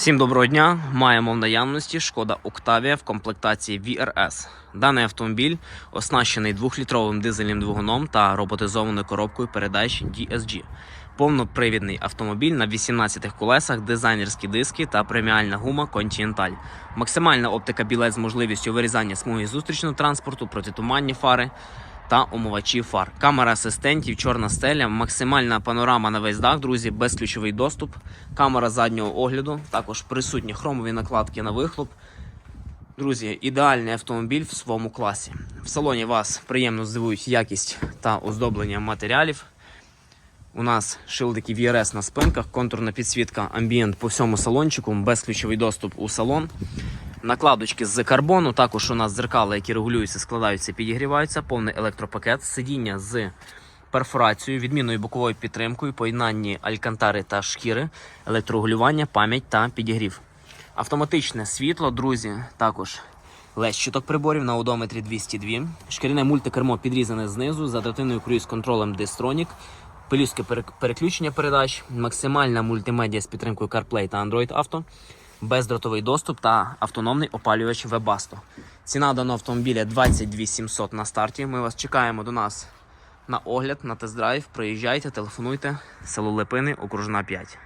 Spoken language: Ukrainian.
Всім доброго дня! Маємо в наявності шкода Octavia в комплектації VRS. Даний автомобіль оснащений 2-літровим дизельним двигуном та роботизованою коробкою передач DSG. Повнопривідний автомобіль на 18 колесах, дизайнерські диски та преміальна гума Continental. Максимальна оптика білет з можливістю вирізання смуги зустрічного транспорту, протитуманні фари та омивачі фар. Камера асистентів, чорна стеля, максимальна панорама на весь дах, друзі, безключовий доступ, камера заднього огляду, також присутні хромові накладки на вихлоп. Друзі, ідеальний автомобіль в своєму класі. В салоні вас приємно здивують якість та оздоблення матеріалів. У нас шилдики VRS на спинках, контурна підсвітка амбієнт по всьому салончику, безключовий доступ у салон. Накладочки з карбону, також у нас дзеркала, які регулюються, складаються, підігріваються, повний електропакет, сидіння з перфорацією, відмінною боковою підтримкою, поєднанні алькантари та шкіри, електрорегулювання, пам'ять та підігрів. Автоматичне світло, друзі, також лес щиток приборів на одометрі 202. Шкіряне мультикермо підрізане знизу з адаптивною круїз-контролем Distronic. Пелюстки перек- переключення передач, максимальна мультимедіа з підтримкою CarPlay та Android Auto, бездротовий доступ та автономний опалювач Webasto. Ціна даного автомобіля 22 700 на старті. Ми вас чекаємо до нас на огляд, на тест-драйв. Приїжджайте, телефонуйте. Село Липини, окружна 5.